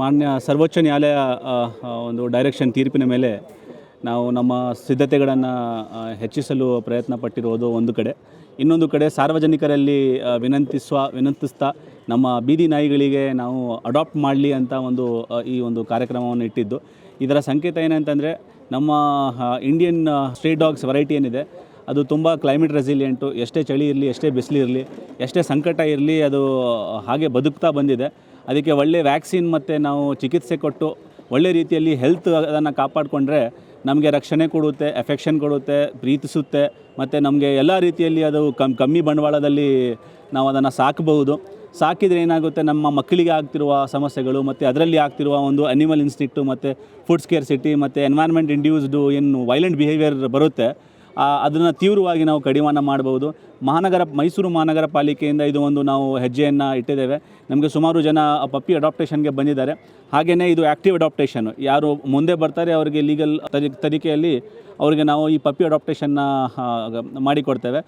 ಮಾನ್ಯ ಸರ್ವೋಚ್ಚ ನ್ಯಾಯಾಲಯ ಒಂದು ಡೈರೆಕ್ಷನ್ ತೀರ್ಪಿನ ಮೇಲೆ ನಾವು ನಮ್ಮ ಸಿದ್ಧತೆಗಳನ್ನು ಹೆಚ್ಚಿಸಲು ಪ್ರಯತ್ನ ಪಟ್ಟಿರೋದು ಒಂದು ಕಡೆ. ಇನ್ನೊಂದು ಕಡೆ ಸಾರ್ವಜನಿಕರಲ್ಲಿ ವಿನಂತಿಸುವ, ವಿನಂತಿಸ್ತಾ ನಮ್ಮ ಬೀದಿ ನಾಯಿಗಳಿಗೆ ನಾವು ಅಡಾಪ್ಟ್ ಮಾಡಲಿ ಅಂತ ಒಂದು ಈ ಒಂದು ಕಾರ್ಯಕ್ರಮವನ್ನು ಇಟ್ಟಿದ್ದು. ಇದರ ಸಂಕೇತ ಏನಂತಂದರೆ, ನಮ್ಮ ಇಂಡಿಯನ್ ಸ್ಟ್ರೀಟ್ ಡಾಗ್ಸ್ ವೆರೈಟಿ ಏನಿದೆ, ಅದು ತುಂಬ ಕ್ಲೈಮೇಟ್ ರೆಸಿಲಿಯೆಂಟು ಎಷ್ಟೇ ಚಳಿ ಇರಲಿ, ಎಷ್ಟೇ ಬಿಸಿಲಿರಲಿ, ಎಷ್ಟೇ ಸಂಕಟ ಇರಲಿ, ಅದು ಹಾಗೆ ಬದುಕ್ತಾ ಬಂದಿದೆ. ಅದಕ್ಕೆ ಒಳ್ಳೆ ವ್ಯಾಕ್ಸಿನ್ ಮತ್ತು ನಾವು ಚಿಕಿತ್ಸೆ ಕೊಟ್ಟು ಒಳ್ಳೆ ರೀತಿಯಲ್ಲಿ ಹೆಲ್ತ್ ಅದನ್ನು ಕಾಪಾಡಿಕೊಂಡ್ರೆ ನಮಗೆ ರಕ್ಷಣೆ ಕೊಡುತ್ತೆ ಎಫೆಕ್ಷನ್ ಕೊಡುತ್ತೆ, ಪ್ರೀತಿಸುತ್ತೆ, ಮತ್ತು ನಮಗೆ ಎಲ್ಲ ರೀತಿಯಲ್ಲಿ ಅದು ಕಮ್, ಕಮ್ಮಿ ಬಂಡವಾಳದಲ್ಲಿ ನಾವು ಅದನ್ನು ಸಾಕಬಹುದು. ಸಾಕಿದರೆ ಏನಾಗುತ್ತೆ, ನಮ್ಮ ಮಕ್ಕಳಿಗೆ ಆಗ್ತಿರುವ ಸಮಸ್ಯೆಗಳು ಮತ್ತು ಅದರಲ್ಲಿ ಆಗ್ತಿರುವ ಒಂದು ಅನಿಮಲ್ ಇನ್ಸ್ಟಿಕ್ಟು ಮತ್ತು ಫುಡ್ ಸ್ಕೇರ್ಸಿಟಿ ಮತ್ತು ಎನ್ವೈರ್ಮೆಂಟ್ ಇಂಡ್ಯೂಸ್ಡು ಏನು ವೈಲೆಂಟ್ ಬಿಹೇವಿಯರ್ ಬರುತ್ತೆ ಅದನ್ನು ತೀವ್ರವಾಗಿ ನಾವು ಕಡಿವಾಣ ಮಾಡ್ಬೋದು ಮಹಾನಗರ ಮೈಸೂರು ಮಹಾನಗರ ಪಾಲಿಕೆಯಿಂದ ಇದು ಒಂದು ನಾವು ಹೆಜ್ಜೆಯನ್ನು ಇಟ್ಟಿದ್ದೇವೆ. ನಮಗೆ ಸುಮಾರು ಜನ ಪಪ್ಪಿ ಅಡಾಪ್ಟೇಷನ್ಗೆ ಬಂದಿದ್ದಾರೆ. ಹಾಗೆಯೇ ಇದು ಆ್ಯಕ್ಟಿವ್ ಅಡಾಪ್ಟೇಷನ್ ಯಾರು ಮುಂದೆ ಬರ್ತಾರೆ ಅವರಿಗೆ ಲೀಗಲ್ ತರಿ ತನಿಖೆಯಲ್ಲಿ ಅವರಿಗೆ ನಾವು ಈ ಪಪ್ಪಿ ಅಡಾಪ್ಟೇಷನ್ನ ಮಾಡಿಕೊಡ್ತೇವೆ.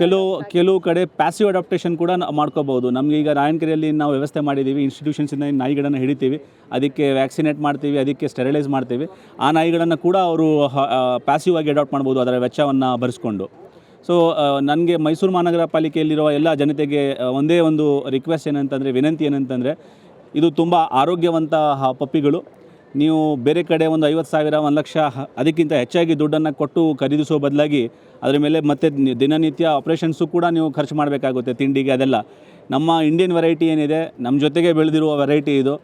ಕೆಲವು ಕೆಲವು ಕಡೆ ಪ್ಯಾಸಿವ್ ಅಡಾಪ್ಟೇಷನ್ ಕೂಡ ನಾವು ಮಾಡ್ಕೋಬೋದು ನಮಗೆ ಈಗ ರಾಯಣಕೆರೆಯಲ್ಲಿ ನಾವು ವ್ಯವಸ್ಥೆ ಮಾಡಿದ್ದೀವಿ. ಇನ್ಸ್ಟಿಟ್ಯೂಷನ್ಸಿಂದ ನಾಯಿಗಳನ್ನು ಹಿಡಿತೀವಿ. ಅದಕ್ಕೆ ವ್ಯಾಕ್ಸಿನೇಟ್ ಮಾಡ್ತೀವಿ. ಅದಕ್ಕೆ ಸ್ಟೆರಿಲೈಸ್ ಮಾಡ್ತೀವಿ. ಆ ನಾಯಿಗಳನ್ನು ಕೂಡ ಅವರು ಪ್ಯಾಸಿವ್ ಆಗಿ ಅಡಾಪ್ಟ್ ಮಾಡ್ಬೋದು. ಅದರ ವೆಚ್ಚವನ್ನು ಭರಿಸ್ಕೊಂಡು ಸೊ ನನಗೆ ಮೈಸೂರು ಮಹಾನಗರ ಪಾಲಿಕೆಯಲ್ಲಿರುವ ಎಲ್ಲ ಜನತೆಗೆ ಒಂದೇ ಒಂದು ರಿಕ್ವೆಸ್ಟ್ ಏನಂತಂದರೆ, ವಿನಂತಿ ಏನಂತಂದರೆ, ಇದು ತುಂಬ ಆರೋಗ್ಯವಂತ ಪಪ್ಪಿಗಳು. ನೀವು ಬೇರೆ ಕಡೆ ಒಂದು ಐವತ್ತು ಸಾವಿರ, ಒಂದು ಲಕ್ಷ ಅದಕ್ಕಿಂತ ಹೆಚ್ಚಾಗಿ ದುಡ್ಡನ್ನು ಕೊಟ್ಟು ಖರೀದಿಸೋ ಬದಲಾಗಿ ಅದರ ಮೇಲೆ ಮತ್ತೆ ದಿನನಿತ್ಯ ಆಪ್ರೇಷನ್ಸು ಕೂಡ ನೀವು ಖರ್ಚು ಮಾಡಬೇಕಾಗುತ್ತೆ ತಿಂಡಿಗೆ ಅದೆಲ್ಲ. ನಮ್ಮ ಇಂಡಿಯನ್ ವೆರೈಟಿ ಏನಿದೆ ನಮ್ಮ ಜೊತೆಗೆ ಬೆಳೆದಿರುವ ವೆರೈಟಿ ಇದು.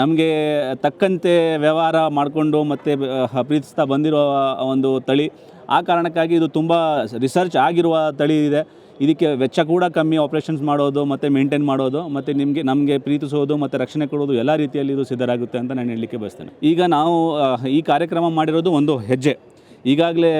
ನಮಗೆ ತಕ್ಕಂತೆ ವ್ಯವಹಾರ ಮಾಡಿಕೊಂಡು ಮತ್ತು ಪ್ರೀತಿಸ್ತಾ ಬಂದಿರೋ ಒಂದು ತಳಿ. ಆ ಕಾರಣಕ್ಕಾಗಿ ಇದು ತುಂಬ ರಿಸರ್ಚ್ ಆಗಿರುವ ತಳಿ ಇದೆ. ಇದಕ್ಕೆ ವೆಚ್ಚ ಕೂಡ ಕಮ್ಮಿ ಆಪ್ರೇಷನ್ಸ್ ಮಾಡೋದು, ಮತ್ತು ಮೇಂಟೈನ್ ಮಾಡೋದು, ಮತ್ತು ನಿಮಗೆ, ನಮಗೆ ಪ್ರೀತಿಸೋದು, ಮತ್ತು ರಕ್ಷಣೆ ಕೊಡೋದು ಎಲ್ಲ ರೀತಿಯಲ್ಲಿ ಇದು ಸಿದ್ಧರಾಗುತ್ತೆ ಅಂತ ನಾನು ಹೇಳಲಿಕ್ಕೆ ಬಯಸ್ತೇನೆ. ಈಗ ನಾವು ಈ ಕಾರ್ಯಕ್ರಮ ಮಾಡಿರೋದು ಒಂದು ಹೆಜ್ಜೆ. ಈಗಾಗಲೇ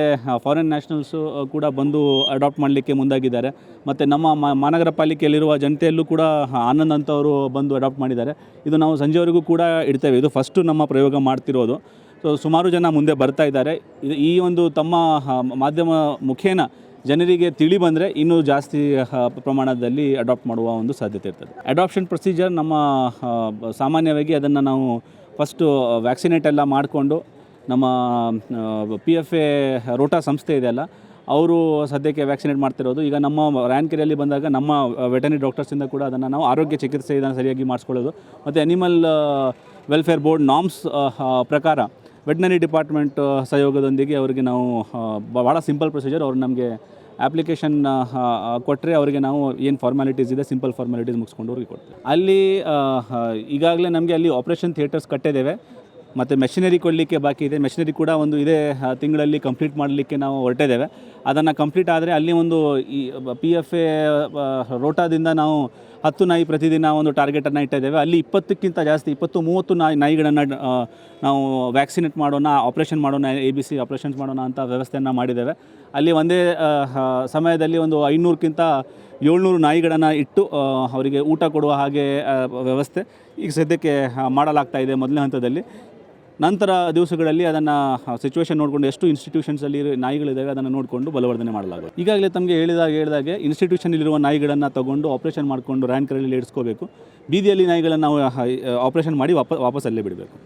ಫಾರಿನ್ ನ್ಯಾಷನಲ್ಸು ಕೂಡ ಬಂದು ಅಡಾಪ್ಟ್ ಮಾಡಲಿಕ್ಕೆ ಮುಂದಾಗಿದ್ದಾರೆ. ಮತ್ತು ನಮ್ಮ ಮಹಾನಗರ ಪಾಲಿಕೆಯಲ್ಲಿರುವ ಜನತೆಯಲ್ಲೂ ಕೂಡ ಆನಂದ್ ಅಂತವರು ಬಂದು ಅಡಾಪ್ಟ್ ಮಾಡಿದ್ದಾರೆ. ಇದು ನಾವು ಸಂಜೆವರೆಗೂ ಕೂಡ ಇಡ್ತೇವೆ. ಇದು ಫಸ್ಟು ನಮ್ಮ ಪ್ರಯೋಗ ಮಾಡ್ತಿರೋದು. ಸೊ ಸುಮಾರು ಜನ ಮುಂದೆ ಬರ್ತಾ ಇದ್ದಾರೆ. ಇದು ಈ ಒಂದು ತಮ್ಮ ಮಾಧ್ಯಮ ಮುಖೇನ ಜನರಿಗೆ ತಿಳಿ ಬಂದರೆ ಇನ್ನೂ ಜಾಸ್ತಿ ಪ್ರಮಾಣದಲ್ಲಿ ಅಡಾಪ್ಟ್ ಮಾಡುವ ಒಂದು ಸಾಧ್ಯತೆ ಇರ್ತದೆ. ಅಡಾಪ್ಷನ್ ಪ್ರೊಸೀಜರ್ ನಮ್ಮ ಸಾಮಾನ್ಯವಾಗಿ ಅದನ್ನು ನಾವು ಫಸ್ಟು ವ್ಯಾಕ್ಸಿನೇಟ್ ಎಲ್ಲ ಮಾಡಿಕೊಂಡು ನಮ್ಮ ಪಿ ಎಫ್ ಎ ರೋಟಾ ಸಂಸ್ಥೆ ಇದೆಯಲ್ಲ ಅವರು ಸದ್ಯಕ್ಕೆ ವ್ಯಾಕ್ಸಿನೇಟ್ ಮಾಡ್ತಿರೋದು. ಈಗ ನಮ್ಮ ರ್ಯಾನ್ಕೆರೆಯಲ್ಲಿ ಬಂದಾಗ ನಮ್ಮ ವೆಟನರಿ ಡಾಕ್ಟರ್ಸಿಂದ ಕೂಡ ಅದನ್ನು ನಾವು ಆರೋಗ್ಯ ಚಿಕಿತ್ಸೆ ಇದನ್ನು ಸರಿಯಾಗಿ ಮಾಡಿಸ್ಕೊಳ್ಳೋದು. ಮತ್ತು ಅನಿಮಲ್ ವೆಲ್ಫೇರ್ ಬೋರ್ಡ್ ನಾಮ್ಸ್ ಪ್ರಕಾರ ವೆಟನರಿ ಡಿಪಾರ್ಟ್ಮೆಂಟ್ ಸಹಯೋಗದೊಂದಿಗೆ ಅವರಿಗೆ ನಾವು ಭಾಳ ಸಿಂಪಲ್ ಪ್ರೊಸೀಜರ್. ಅವ್ರು ನಮಗೆ ಅಪ್ಲಿಕೇಶನ್ ಕೊಟ್ಟರೆ ಅವರಿಗೆ ನಾವು ಏನು ಫಾರ್ಮ್ಯಾಲಿಟೀಸ್ ಇದೆ ಸಿಂಪಲ್ ಫಾರ್ಮ್ಯಾಲಿಟೀಸ್ ಮುಗಿಸ್ಕೊಂಡು ಅವ್ರಿಗೆ ಕೊಡ್ತೀವಿ. ಅಲ್ಲಿ ಈಗಾಗಲೇ ನಮಗೆ ಅಲ್ಲಿ ಆಪ್ರೇಷನ್ ಥಿಯೇಟರ್ಸ್ ಕಟ್ಟಿದ್ದೇವೆ. ಮತ್ತು ಮೆಷಿನರಿ ಕೊಡಲಿಕ್ಕೆ ಬಾಕಿ ಇದೆ. ಮೆಷಿನರಿ ಕೂಡ ಒಂದು ಇದೇ ತಿಂಗಳಲ್ಲಿ ಕಂಪ್ಲೀಟ್ ಮಾಡಲಿಕ್ಕೆ ನಾವು ಹೊರಟಿದ್ದೇವೆ. ಅದನ್ನು ಕಂಪ್ಲೀಟ್ ಆದರೆ ಅಲ್ಲಿ ಒಂದು ಈ ಪಿ ಎಫ್ ಎ ರೋಟಾದಿಂದ ನಾವು ಹತ್ತು ನಾಯಿ ಪ್ರತಿದಿನ ಒಂದು ಟಾರ್ಗೆಟನ್ನು ಇಟ್ಟಿದ್ದೇವೆ. ಅಲ್ಲಿ ಇಪ್ಪತ್ತಕ್ಕಿಂತ ಜಾಸ್ತಿ, ಇಪ್ಪತ್ತು, ಮೂವತ್ತು ನಾಯಿ, ನಾಯಿಗಳನ್ನು ನಾವು ವ್ಯಾಕ್ಸಿನೇಟ್ ಮಾಡೋಣ ಆಪ್ರೇಷನ್ ಮಾಡೋಣ ಎ ಬಿ ಸಿ ಆಪ್ರೇಷನ್ಸ್ ಮಾಡೋಣ ಅಂತ ವ್ಯವಸ್ಥೆಯನ್ನು ಮಾಡಿದ್ದೇವೆ. ಅಲ್ಲಿ ಒಂದೇ ಸಮಯದಲ್ಲಿ ಒಂದು ಐನೂರಕ್ಕಿಂತ ಏಳ್ನೂರು ನಾಯಿಗಳನ್ನು ಇಟ್ಟು ಅವರಿಗೆ ಊಟ ಕೊಡುವ ಹಾಗೆ ವ್ಯವಸ್ಥೆ ಈಗ ಸದ್ಯಕ್ಕೆ ಮಾಡಲಾಗ್ತಾ ಇದೆ ಮೊದಲನೇ ಹಂತದಲ್ಲಿ. ನಂತರ ದಿವಸಗಳಲ್ಲಿ ಅದನ್ನು ಸಿಚುವೇಶನ್ ನೋಡಿಕೊಂಡು ಎಷ್ಟು ಇನ್ಸ್ಟಿಟ್ಯೂಷನ್ಸಲ್ಲಿ ನಾಯಿಗಳಿದ್ದಾವೆ ಅದನ್ನು ನೋಡಿಕೊಂಡು ಬಲವರ್ಧನೆ ಮಾಡಲಾಗುತ್ತೆ ಈಗಾಗಲೇ ತಮಗೆ ಹೇಳಿದಾಗ, ಹೇಳಿದಾಗೆ ಇನ್ಸ್ಟಿಟ್ಯೂಷನಲ್ಲಿರುವ ನಾಯಿಗಳನ್ನು ತಗೊಂಡು ಆಪ್ರೇಷನ್ ಮಾಡಿಕೊಂಡು ರ್ಯಾಂಕರಲ್ಲಿ ಇಡಿಸ್ಕೋಬೇಕು ಬೀದಿಯಲ್ಲಿ ನಾಯಿಗಳನ್ನು ನಾವು ಆಪರೇಷನ್ ಮಾಡಿ ವಾಪ, ವಾಪಸ್ ಅಲ್ಲೇ ಬಿಡಬೇಕು.